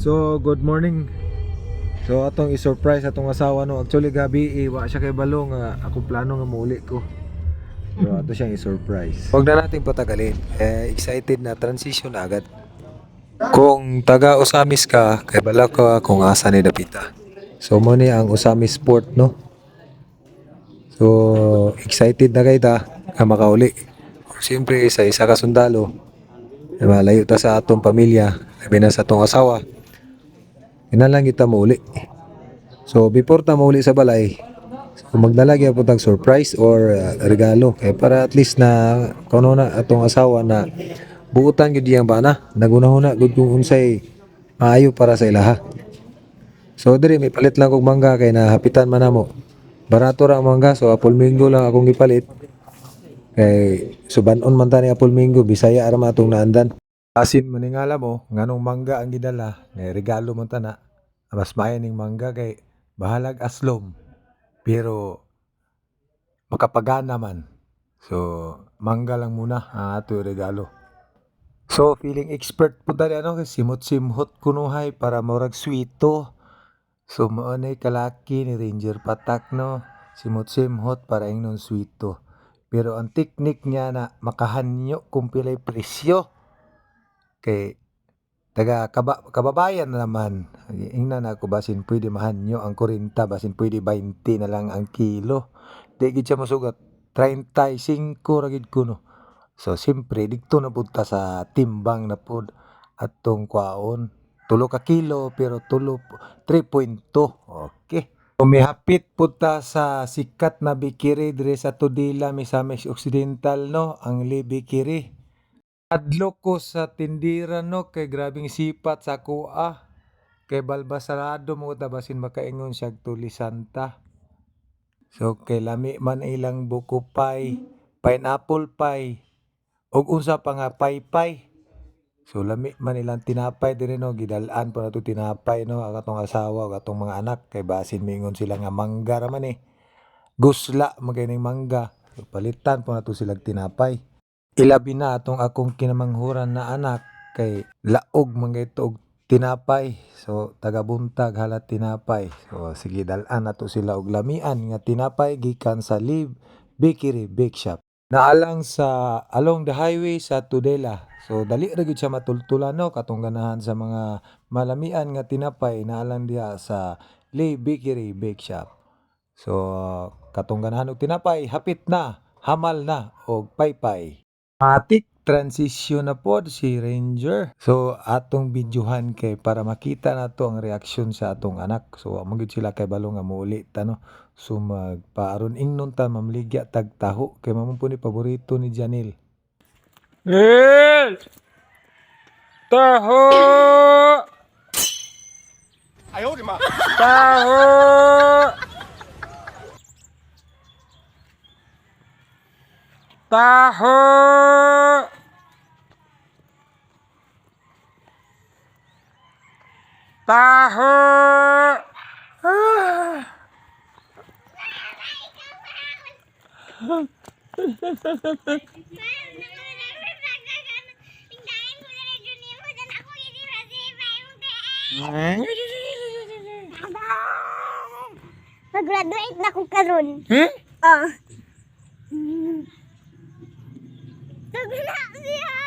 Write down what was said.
So, good morning. So, atong i-surprise atong asawa no. Actually gabi eh, wa siya kay balo nga ako plano nga muuli ko. So, ato siyang i-surprise. Huwag na nating patagalin. Eh, excited na transition na agad. Kung taga Usamis ka, kay bala ka kung asa ni Dapita. So, mo ni ang Usamis Sport no. So, excited na kay ta nga makauli. Siyempre, sa isa ka sundalo, na malayo ta sa atong pamilya, labi na sa atong asawa, inalang kita mauli. So, before ta mauli sa balay, so magdalagi po tag surprise or uh, regalo. Kaya para at least na kuno na atong asawa na buutan gyud diyang bana, nagunahuna gud kung unsay maayo para sa ilaha. So, diri may palit lang kog mangga kay nahapitan man namo. Barato ra ang mangga, so apple mango lang akong gipalit. Kay subanon man ta ni bisaya ara man atong naandan. Asin maningala mo, nganong mangga ang gidala, ngay regalo mo ta na. Mas maayo ning mangga kay bahalag aslom. Pero makapagana man. So, mangga lang muna ang ato regalo. So, feeling expert po tali ano, kay simot-simhot kunuhay para morag sweeto. So, na kalaki ni Ranger Patak, no? Simot-simhot para ingnon sweeto. Pero ang teknik niya na makahanyo kung pilay presyo. Kay taga kaba, kababayan naman. Ingnan ako basin pwede mahanyo ang 40, basin pwede 20 na lang ang kilo. Di gid siya masugat 35 ra gid kuno. So siyempre dito na punta sa timbang na pud atong kwaon. Tulo ka kilo pero tulo 3.2. Okay. Umihapit punta sa sikat na bikiri dire sa Tudela, Misamis Occidental no, ang Lee Bikiri. Adlo ko sa tindira no kay grabing sipat sa kuha. Kay balbasarado mo tabasin makaingon siya tulisanta. So kay lami man ilang buko pie, pineapple pie, ug unsa pa nga paypay. So lami man ilang tinapay dire no gidalaan pa nato tinapay no ang atong asawa ug atong mga anak kay basin mingon sila nga mangga ra man eh. Gusla magay mangga. So, palitan po nato sila tinapay. Ilabi na atong akong kinamanghuran na anak kay laog man gayto og tinapay. So tagabuntag halat tinapay. So sige dalan nato sila og lamian nga tinapay gikan sa Live Bakery Bake Shop. Naalang sa along the highway sa Tudela. So dali ra gyud siya matultulan no katong ganahan sa mga malamian nga tinapay naalang diha sa Lee Bakery Bake Shop. So katong ganahan og tinapay hapit na, hamal na og paypay. Matik transition na po si Ranger. So atong videohan kay para makita nato ang reaksyon sa atong anak. So among sila kay balo nga muuli tano. So magpaaron ing ingnon ta mamligya tag taho kay mamon po ni paborito ni Janil. Janil! Taho! Ayaw di ma. Taho! Taho! Taho! Ah! Nag-graduate na ko karon. Hmm? Oh. Từ 起